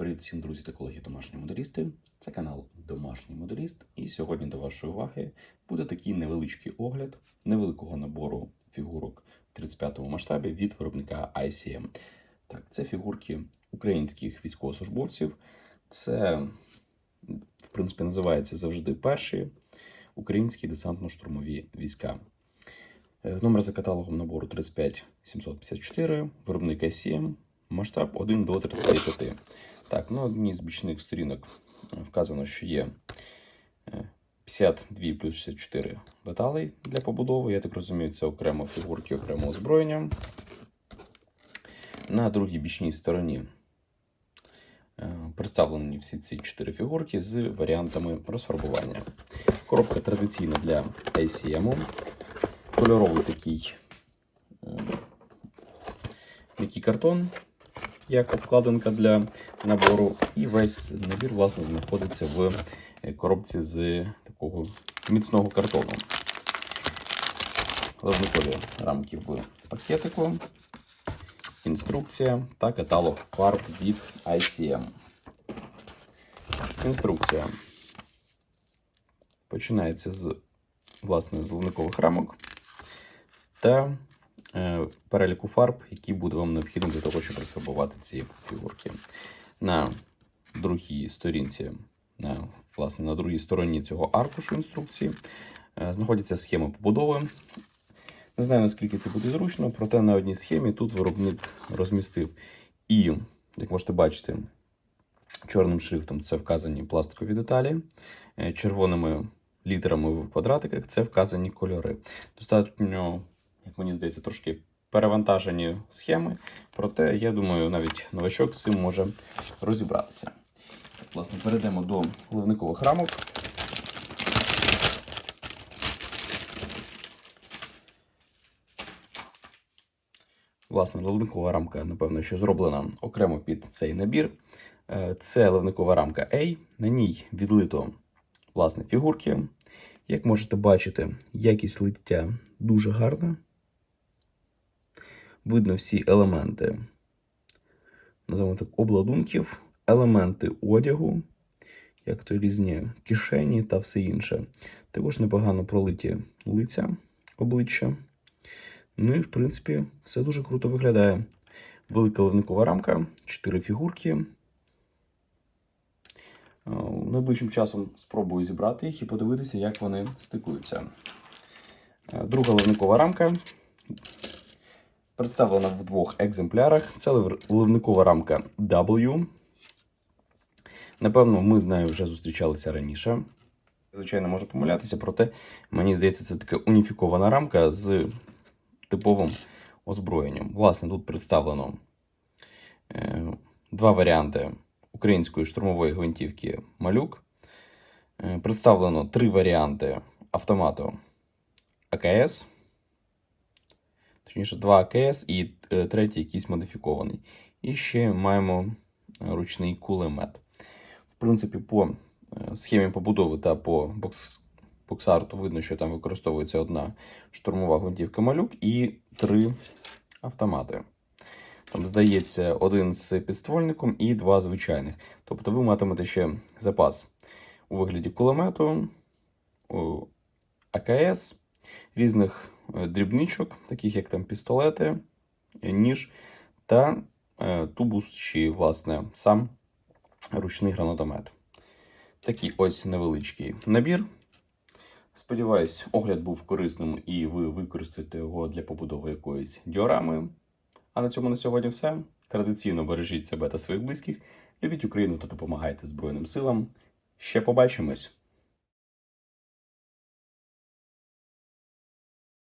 Привіт всім друзі та колеги домашні моделісти. Це канал Домашній Моделіст. І сьогодні до вашої уваги буде такий невеличкий огляд невеликого набору фігурок 35 му масштабі від виробника ICM. Так, це фігурки українських військовослужбовців. Це, в принципі, називається завжди перші українські десантно-штурмові війська. Е, Номер за каталогом набору 35754, виробник ICM, масштаб 1 до 35. Так, на одній з бічних сторінок е, вказано, що є е, 52 плюс 64 деталей для побудови. Я так розумію, це окремо фігурки, окремо озброєння. На другій бічній стороні е, представлені всі ці чотири фігурки з варіантами розфарбування. Коробка традиційна для ICM. Кольоровий такий е, м'який картон, як обкладинка для набору. І весь набір, власне, знаходиться в коробці з такого міцного картону. Левникові рамки в пакетику, інструкція та каталог фарб від ICM. Інструкція починається з власне з рамок та переліку фарб, які буде вам необхідно для того, щоб розфарбувати ці фігурки. На другій сторінці, на, власне, на другій стороні цього аркушу інструкції е, знаходяться схеми побудови. Не знаю, наскільки це буде зручно, проте на одній схемі тут виробник розмістив і, як можете бачити, чорним шрифтом це вказані пластикові деталі, е, червоними літерами в квадратиках це вказані кольори. Достатньо, як мені здається, трошки перевантажені схеми, проте, я думаю, навіть новачок з цим може розібратися. Власне, перейдемо до ливникових рамок. Власне, ливникова рамка, напевно, що зроблена окремо під цей набір. Е, Це ливникова рамка A. На ній відлито власне фігурки. Як можете бачити, якість лиття дуже гарна. Видно всі елементи, називаємо так, обладунків, елементи одягу, як то різні кишені та все інше. Також непогано пролиті лиця, обличчя. Ну і, в принципі, все дуже круто виглядає. Велика ливникова рамка, 4 фігурки. Найближчим часом спробую зібрати їх і подивитися, як вони стикуються. Друга ливникова рамка представлена в двох екземплярах. Це ливникова рамка W. Напевно, ми з нею вже зустрічалися раніше. Звичайно, можу помилятися, проте мені здається, це така уніфікована рамка з типовим озброєнням. Власне, тут представлено е, два варіанти української штурмової гвинтівки Малюк. Е, Представлено три варіанти автомату АКС. Точніше, два АКС і е, третій якийсь модифікований. І ще маємо е, ручний кулемет. В принципі, по е, схемі побудови та по бокс, боксарту видно, що там використовується одна штурмова гвинтівка Малюк і три автомати. Там, здається, один з підствольником і два звичайних. Тобто ви матимете ще запас у вигляді кулемету, АКС, різних дрібничок, таких як там пістолети, е, ніж та е, тубус чи, власне, сам ручний гранатомет. Такий ось невеличкий набір. Сподіваюсь, огляд був корисним і ви використаєте його для побудови якоїсь діорами. А на цьому на сьогодні все. Традиційно бережіть себе та своїх близьких, любіть Україну та допомагайте Збройним силам. Ще побачимось!